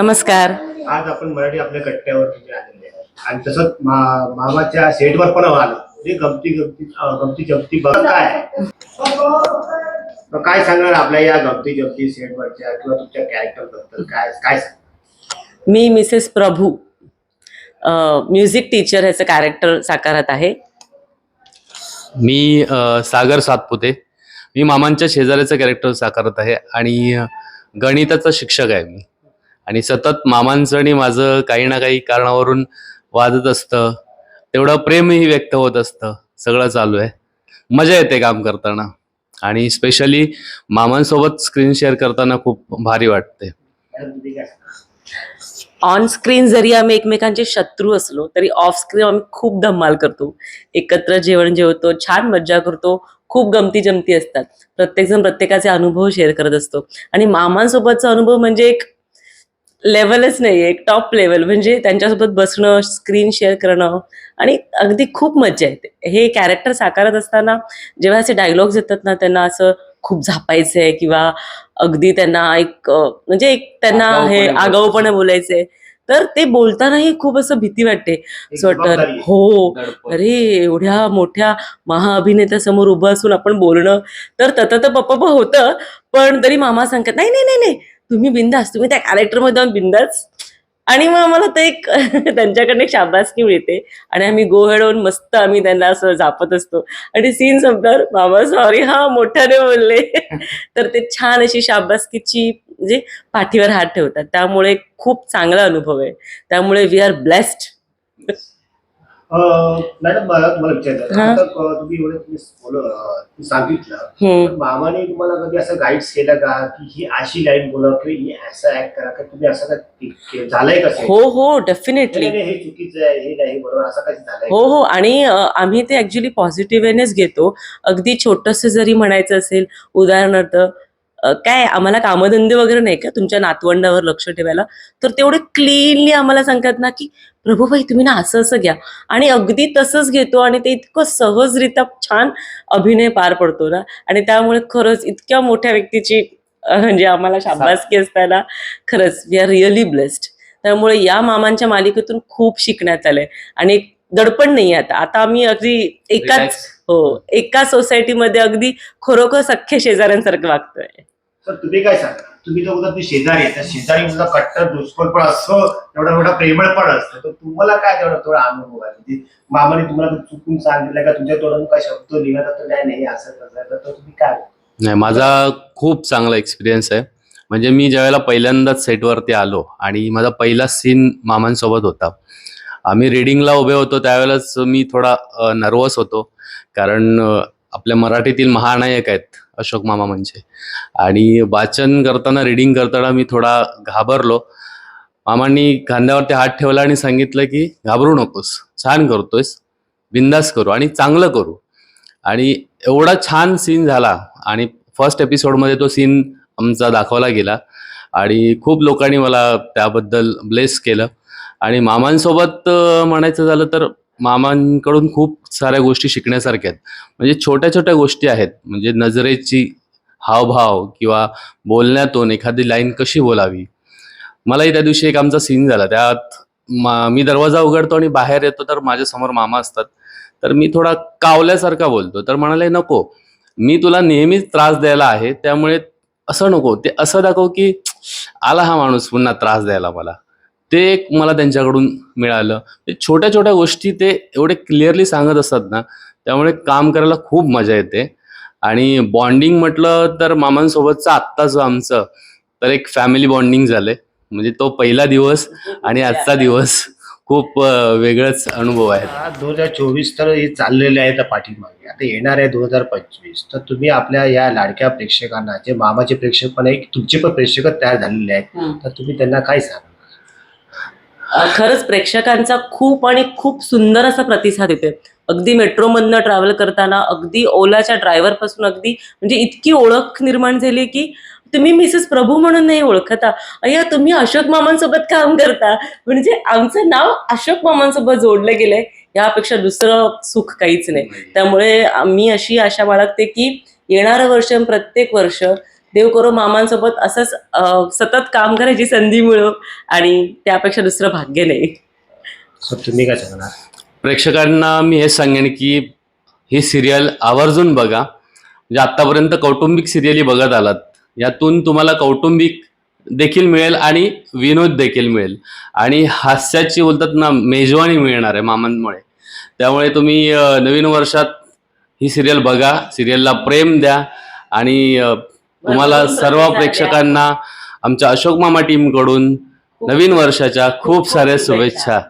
नमस्कार. आज आपण मराठी आपल्या आहे. आणि तसंच मामाच्या सेटवर पण आलो. म्हणजे गमती गमती गमती जमती काय काय सांगणार आपल्या या गमती जमती सेटवरच्या किंवा तुमच्या कॅरेक्टरबद्दल? काय काय मी मिसेस प्रभू म्युझिक टीचर ह्याचं कॅरेक्टर साकारत आहे. मी सागर सातपुते. मी मामांच्या शेजाऱ्याचं कॅरेक्टर साकारत आहे आणि गणिताचा शिक्षक आहे मी. आणि सतत मामांचं आणि माझं काही ना काही कारणावरून वाजत असतं. तेवढं प्रेमही व्यक्त होत असतं. सगळं चालू आहे. मजा येते काम करताना. आणि स्पेशली मामांसोबत स्क्रीन शेअर करताना खूप भारी वाटते. ऑन स्क्रीन जरी आम्ही एकमेकांचे शत्रू असलो तरी ऑफ स्क्रीन आम्ही खूप धमाल करतो. एकत्र जेवण जेवतो छान मज्जा करतो. खूप गमती जमती असतात. प्रत्येकजण प्रत्येकाचे अनुभव शेअर करत असतो. आणि मामांसोबतचा अनुभव म्हणजे एक लेवलच नाही एक टॉप लेवल म्हणजे त्यांच्यासोबत बसणं स्क्रीन शेअर करणं आणि अगदी खूप मज्जा येते. हे कॅरेक्टर साकारत असताना जेव्हा असे डायलॉग्स येतात ना त्यांना असं खूप झापायचंय किंवा अगदी त्यांना एक म्हणजे एक त्यांना हे आगाऊपणे बोलायचंय. तर ते बोलतानाही खूप असं भीती वाटते. असं वाटतं आहे. हो अरे एवढ्या मोठ्या महाअभिनेत्यासमोर उभं असून आपण बोलणं. तर तत पप्पा होतं पण तरी मामा सांगतात नाही नाही नाही नाही. तुम्ही बिंदास तुम्ही त्या कॅरेक्टरमध्ये जाऊन बिंदास. आणि मग आम्हाला ते एक त्यांच्याकडनं एक शाबासकी मिळते. आणि आम्ही गो मस्त आम्ही त्यांना असं झापत असतो. आणि सीन संपल्यावर मामा सॉरी हा मोठ्याने बोलले. तर ते छान अशी शाबासकीची म्हणजे पाठीवर हात ठेवतात. त्यामुळे खूप चांगला अनुभव आहे. त्यामुळे वी आर ब्लेस्ड मॅडम मला तुम्हाला विचारायचं हा. आता तुम्ही एवढं तुम्ही बोल- अं, तुम्ही सांगितलं. हम्म पण मामाने तुम्हाला कधी असं गाईड्स केलं का? की ही अशी लाईन बोला किंवा ही असं ऍक्ट करा का? तुम्ही असं झालंय कसं हो हो डेफिनेटली हे चुकीचं आहे हे नाही बरोबर असं काही झालंय हो हो आणि अ, आम्ही ते ऍक्च्युली पॉझिटिव्हनेच घेतो. अगदी छोटंसं जरी म्हणायचं असेल उदाहरणार्थ अ, काय आम्हाला कामधंदे वगैरे नाही का? तुमच्या नातवंडावर लक्ष ठेवायला. तर तेवढे क्लीनली आम्हाला सांगतात ना की प्रभूभाई तुम्ही ना असं असं घ्या. आणि अगदी तसंच घेतो आणि ते इतकं सहजरित्या छान अभिनय पार पडतो ना. आणि त्यामुळे खरंच इतक्या मोठ्या व्यक्तीची म्हणजे आम्हाला शाबासकी असताना खरंच वी आर रिअली ब्लेस्ड त्यामुळे या मामांच्या मालिकेतून खूप शिकण्यात आलंय. आणि एक दडपण नाही आता. आता आम्ही अगदी एकाच. हो एका सोसायटीमध्ये अगदी खरोखर सख्खे शेजाऱ्यांसारखं वागतोय. सर तुम्ही काय सांगा? तुम्ही जो बोलता तुम्ही शेजारी आहे, त्या शेजारी मुलगा कट्टर दुष्पळ पण असतो एवढा मोठा प्रेमळ पण असतो. तर तुम्हाला काय तेवढा थोडा अनुभव आहे? म्हणजे मामाने तुम्हाला चुकून सांगितलं का? तुमच्या तोडून काय शब्द निघत होता काय नाही असं तसं. तर तुम्ही काय? नाही माझा खूप चांगला एक्सपिरियन्स आहे. म्हणजे मी ज्यावेळेला पहिल्यांदाच सेटवरती आलो आणि माझा पहिला सीन मामांसोबत होता. आम्ही रिडिंगला उभे होतो. त्यावेळेलाच मी थोडा नर्वस होतो. कारण आपल्या मराठीतील महानायक आहेत अशोक मामा म्हणजे. आणि वाचन करताना रिडिंग करताना मी थोडा घाबरलो. मामांनी खांद्यावरती हात ठेवला आणि सांगितलं की घाबरू नकोस. छान करतोयस. बिंदास करू आणि चांगलं करू. आणि एवढा छान सीन झाला आणि फर्स्ट एपिसोडमध्ये तो सीन आमचा दाखवला गेला. आणि खूप लोकांनी मला त्याबद्दल ब्लेस केलं. आणि मामांसोबत म्हणायचं झालं तर मामांकडून खूप साऱ्या गोष्टी शिकण्यासारख्या आहेत. म्हणजे छोट्या छोट्या गोष्टी आहेत. म्हणजे नजरेची हावभाव किंवा बोलण्यातून एखादी लाईन कशी बोलावी. मलाही त्या दिवशी एक आमचा सीन झाला. त्यात मा मी दरवाजा उघडतो आणि बाहेर येतो तर माझ्यासमोर मामा असतात. तर मी थोडा कावल्यासारखा बोलतो. तर म्हणाले नको. मी तुला नेहमीच त्रास द्यायला आहे. त्यामुळे असं नको. ते असं दाखव की आला हा माणूस पुन्हा त्रास द्यायला मला. ते एक मला त्यांच्याकडून मिळालं. ते छोट्या छोट्या गोष्टी ते एवढे क्लिअरली सांगत असतात ना त्यामुळे काम करायला खूप मजा येते. आणि बॉन्डिंग म्हटलं तर मामांसोबतचं आत्ताचं आमचं तर एक फॅमिली बॉन्डिंग झालंय. म्हणजे तो पहिला दिवस आणि आजचा दिवस खूप वेगळाच अनुभव आहे. दोन हजार चोवीस तर हे चाललेले आहे त्या पाठीमागे. आता येणार आहे दोन हजार पंचवीस. तर तुम्ही आपल्या या लाडक्या प्रेक्षकांना जे मामाचे प्रेक्षक पण आहे तुमचे पण प्रेक्षक तयार झालेले आहेत. तर तुम्ही त्यांना काय सांगा खरंच प्रेक्षकांचा खूप आणि खूप सुंदर असा प्रतिसाद येतोय. अगदी मेट्रोमधनं ट्रॅव्हल करताना अगदी ओलाच्या ड्रायव्हरपासून अगदी म्हणजे इतकी ओळख निर्माण झाली की तुम्ही मिसेस प्रभू म्हणून नाही ओळखता. अय्या तुम्ही अशोक मामांसोबत काम करता. म्हणजे आमचं नाव अशोक मामांसोबत जोडलं गेलंय. यापेक्षा दुसरं सुख काहीच नाही. त्यामुळे मी अशी आशा बाळगते की येणारं वर्ष प्रत्येक वर्ष देव करो मामांसोबत असंच सतत काम करायची संधी मिळो आणि त्यापेक्षा दुसरं भाग्य नाही. तुम्ही काय सांगणार? प्रेक्षकांना मी हेच सांगेन की ही सिरियल आवर्जून बघा. म्हणजे आत्तापर्यंत कौटुंबिक सिरियली बघत आलात. यातून तुम्हाला कौटुंबिक देखील मिळेल आणि विनोद देखील मिळेल. आणि हास्याची बोलतात ना मेजवानी मिळणार आहे मामांमुळे. त्यामुळे तुम्ही नवीन वर्षात ही सिरियल बघा. सिरियलला प्रेम द्या आणि तुम्हाला सर्व. प्रेक्षकांना आमच्या अशोक मामा टीमकडून नवीन वर्षाच्या खूप साऱ्या शुभेच्छा